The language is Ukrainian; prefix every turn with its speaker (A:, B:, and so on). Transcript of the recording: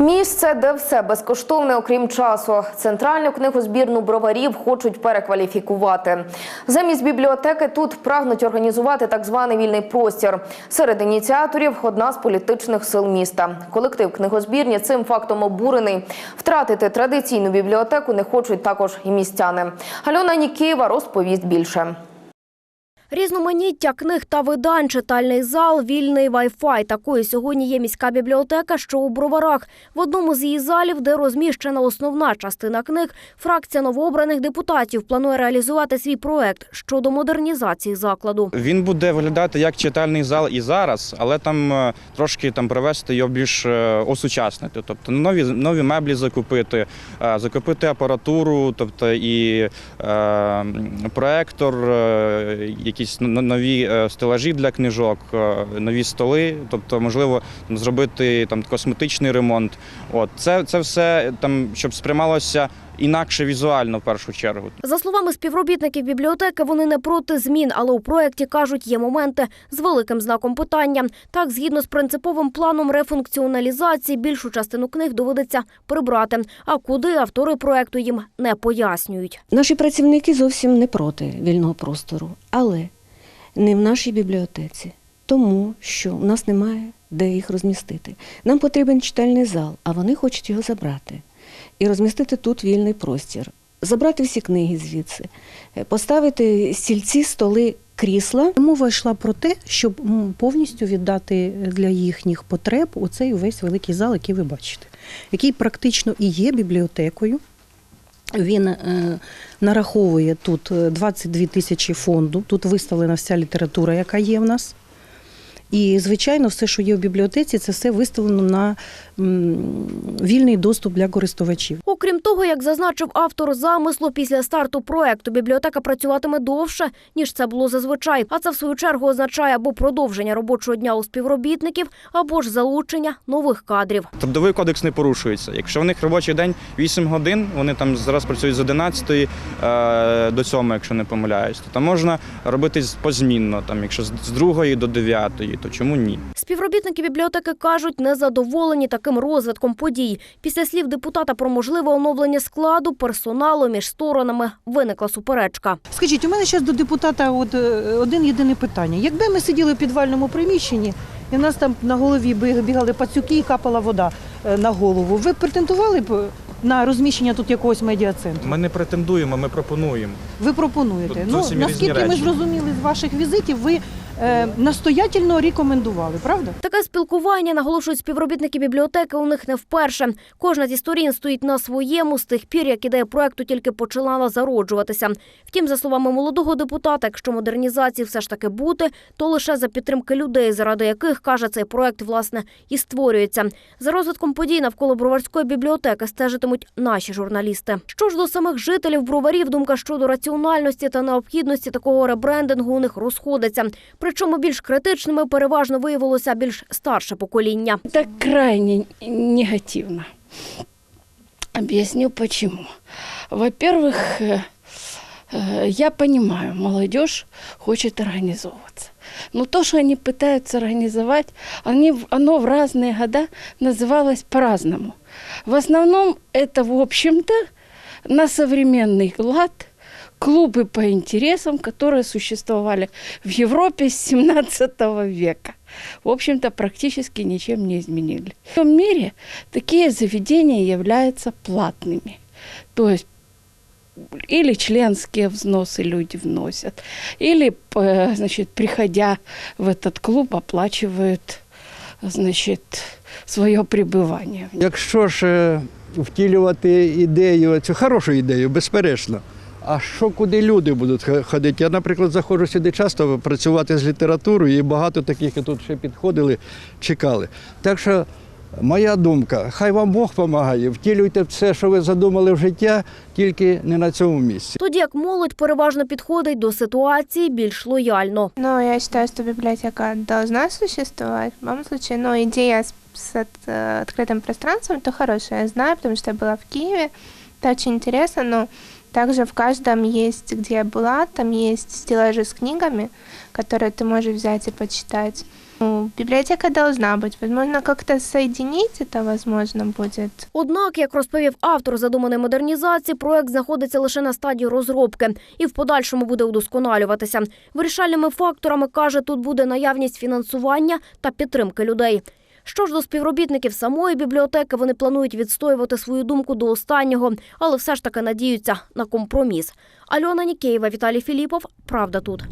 A: Місце, де все безкоштовне, окрім часу. Центральну книгозбірну броварів хочуть перекваліфікувати. Замість бібліотеки тут прагнуть організувати так званий вільний простір. Серед ініціаторів одна з політичних сил міста. Колектив книгозбірні цим фактом обурений. Втратити традиційну бібліотеку не хочуть також і містяни. Альона Нікієва розповість більше.
B: Різноманіття книг та видань, читальний зал, вільний вай-фай. Такою сьогодні є міська бібліотека, що у Броварах. В одному з її залів, де розміщена основна частина книг, фракція новообраних депутатів планує реалізувати свій проект щодо модернізації закладу.
C: Він буде виглядати як читальний зал і зараз, але там е, трошки там привести його більш е, осучаснити. Тобто нові нові меблі закупити, е, закупити апаратуру, тобто і е, проектор, е, якісь нові е, стелажі для книжок, е, нові столи, тобто, можливо, там, зробити там косметичний ремонт. От це, це все там, щоб сприймалося інакше візуально в першу чергу.
B: За словами співробітників бібліотеки, вони не проти змін, але у проєкті кажуть, є моменти з великим знаком питання. Так, згідно з принциповим планом рефункціоналізації, більшу частину книг доведеться прибрати. А куди автори проєкту їм не пояснюють.
D: Наші працівники зовсім не проти вільного простору, але не в нашій бібліотеці, тому що в нас немає де їх розмістити. Нам потрібен читальний зал, а вони хочуть його забрати і розмістити тут вільний простір, забрати всі книги звідси, е, поставити стільці, столи, крісла.
E: Мова йшла про те, щоб повністю віддати для їхніх потреб оцей увесь великий зал, який ви бачите, який практично і є бібліотекою. Він е, нараховує тут е, 22 тисячі фонду. Тут виставлена вся література, яка є в нас. І, звичайно, все, що є в бібліотеці, це все виставлено на вільний доступ для користувачів.
B: Окрім того, як зазначив автор замислу, після старту проекту бібліотека працюватиме довше, ніж це було зазвичай. А це в свою чергу означає або продовження робочого дня у співробітників, або ж залучення нових кадрів.
C: Трудовий кодекс не порушується. Якщо в них робочий день 8 годин, вони там зараз працюють з 11 е, до 7, якщо не помиляюсь, то там можна робити позмінно, там, якщо з з 2 до 9, то чому ні?
B: Співробітники бібліотеки кажуть, незадоволені таким розвитком подій. Після слів депутата про можливе оновлення складу персоналу між сторонами виникла суперечка.
E: Скажіть, у мене зараз до депутата от, е, один єдине питання. Якби ми сиділи в підвальному приміщенні, і в нас там на голові би- бігали пацюки і капала вода е, на голову, ви претендували б на розміщення тут якогось медіа-центру?
C: Ми не претендуємо, ми пропонуємо.
E: Ви пропонуєте.
C: Тут
E: Ну, наскільки ми
C: речі.
E: зрозуміли з ваших візитів, ви настоятельно рекомендували, правда?
B: Таке спілкування, наголошують співробітники бібліотеки, у них не вперше. Кожна зі сторін стоїть на своєму з тих пір, як ідея проекту тільки починала зароджуватися. Втім, за словами молодого депутата, якщо модернізації все ж таки бути, то лише за підтримки людей, заради яких каже цей проект власне і створюється. За розвитком подій навколо броварської бібліотеки стежитимуть наші журналісти. Що ж до самих жителів броварів, думка щодо раціональності та необхідності такого ребрендингу у них розходиться. Причому більш критичними переважно виявилося більш старше покоління.
F: Это крайне негативно. Объясню почему. Во-первых, э, э, я понимаю, молодежь хочет организовываться. Но то, что они пытаются организовать, они, в- оно в разные года называлось по-разному. В основном это, в общем-то, на современный лад клубы по интересам, которые существовали в Европе с 17 века в общем-то, практически ничем не изменили. В том мире такие заведения являются платными. То есть или членские взносы люди вносят, или, э, значит, приходя в этот клуб, оплачивают, значит, свое пребывание.
G: Якщо ж е, втілювати ідею, цю хорошу ідею, безперечно. А що куди люди будуть х- ходити? Я, наприклад, заходжу сюди часто працювати з літературою, і багато таких, які тут ще підходили, чекали. Так що моя думка, хай вам Бог допомагає, втілюйте все, що ви задумали в життя, тільки не на цьому місці.
B: Тоді як молодь переважно підходить до ситуації більш лояльно.
H: Ну, я считаю, что библиотека должна существовать. В моем случае, но идея с, с от- э, открытым пространством, то хорошая. Я знаю, потому что я была в Киеве. Это очень интересно, но также в каждом есть, где я была, там есть стеллажи с книгами, которые ты можешь взять и почитать. Ну, библиотека должна быть. Возможно, как-то соединить это возможно будет.
B: Однак, як розповів автор задуманої модернізації, проект знаходиться лише на стадії розробки і в подальшому буде удосконалюватися. Вирішальними факторами каже, тут буде наявність фінансування та підтримки людей. Що ж до співробітників самої бібліотеки, вони планують відстоювати свою думку до останнього, але все ж таки надіються на компроміс. Альона Нікеєва, Віталій Філіпов. Правда тут.